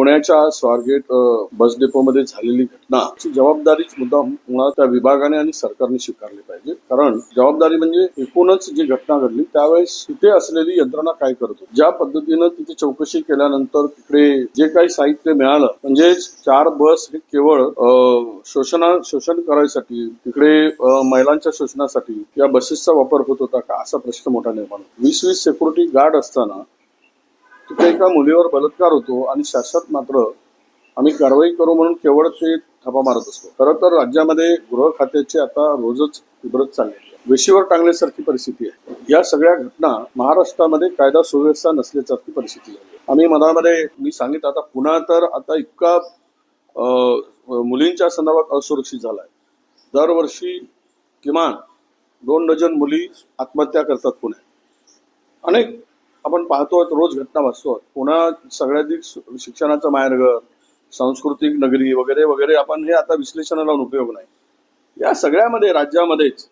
पुण्याच्या स्वारगेट बस डेपोमध्ये झालेली घटना जबाबदारीच मुद्दा मुळात त्या विभागाने आणि सरकारने स्वीकारली पाहिजे. कारण जबाबदारी म्हणजे एकूणच जी घटना घडली त्यावेळेस तिथे असलेली यंत्रणा काय करतो ज्या पद्धतीनं तिथे चौकशी केल्यानंतर तिकडे जे काही साहित्य मिळालं म्हणजे चार बस हे केवळ शोषणा शोषण करायसाठी तिकडे महिलांच्या शोषणासाठी या बसेसचा वापर होत होता का? असा प्रश्न मोठा निर्माण वीस वीस सेक्युरिटी गार्ड असताना फक्त एका मुलीवर बलात्कार होतो आणि शासक मात्र आम्ही कारवाई करू म्हणून केवळ ते थपा मारत असतो. खरं तर राज्यामध्ये गृह खात्याचे आता रोजच इबरत चालली वेशीवर टांगल्यासारखी परिस्थिती आहे. या सगळ्या घटना महाराष्ट्रामध्ये कायदा सुव्यवस्था नसल्यासारखी परिस्थिती आहे. आम्ही मनामध्ये मी सांगितलं आता पुन्हा तर आता इतका मुलींच्या संदर्भात असुरक्षित झालाय. दरवर्षी किमान दोन डझन मुली आत्महत्या करतात पुण्यात अनेक आपण पाहतो रोज घटना वाचतो पुन्हा सगळ्याधिक शिक्षणाचा मार्ग माहेरघर सांस्कृतिक नगरी वगैरे वगैरे आपण हे आता विश्लेषणाला लावून उपयोग नाही. या सगळ्यामध्ये राज्यामध्येच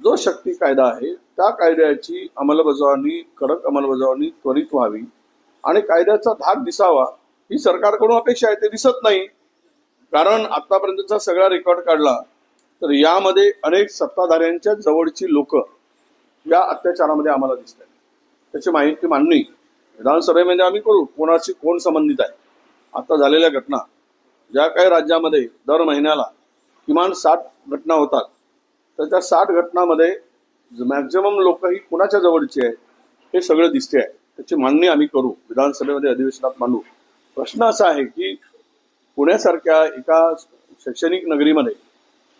जो शक्ती कायदा आहे त्या कायद्याची अंमलबजावणी कडक अंमलबजावणी त्वरित व्हावी आणि कायद्याचा धाक दिसावा ही सरकारकडून अपेक्षा आहे ते दिसत नाही. कारण आतापर्यंतचा सगळा रेकॉर्ड काढला तर यामध्ये अनेक सत्ताधाऱ्यांच्या जवळची लोक या अत्याचारामध्ये आम्हाला दिसत आहेत. त्याची माहिती मांडणी. विधानसभेमध्ये म्हणजे आम्ही करू. कोणाशी कोण संबंधित आहे? आता झालेल्या घटना. ज्या काही राज्यामध्ये दर महिन्याला किमान साठ घटना होतात. तर त्या साठ घटनामध्ये मॅक्झिमम लोक ही कुणाच्या जवळची आहे? हे सगळं दिसते आहे. त्याची मांडणी आम्ही करू. विधानसभेमध्ये अधिवेशनात मांडू. प्रश्न असा आहे की पुण्यासारख्या एका शैक्षणिक नगरीमध्ये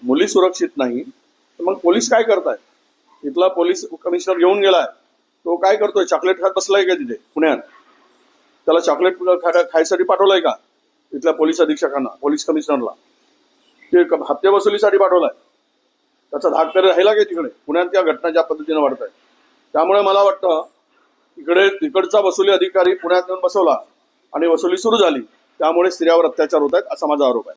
मुली सुरक्षित नाही तर मग पोलीस काय करताय इथला पोलीस कमिशनर घेऊन गेलाय. तो काय करतोय? चॉकलेट खात बसलाय का तिथे? पुण्यात. त्याला चॉकलेट खा- खायसाठी पाठवलंय का? इथल्या पोलीस अधीक्षकांना पोलीस कमिशनरला ते हप्ते वसुलीसाठी पाठवलाय. त्याचा धाक तरी राहिला काय तिकडे? पुण्यात त्या घटना ज्या पद्धतीने वाढत आहेत त्यामुळे मला वाटतं इकडे तिकडचा वसुली अधिकारी पुण्यात येऊन बसवला आणि वसुली सुरू झाली. त्यामुळे स्त्रियावर अत्याचार होत आहेत असा माझा आरोप आहे.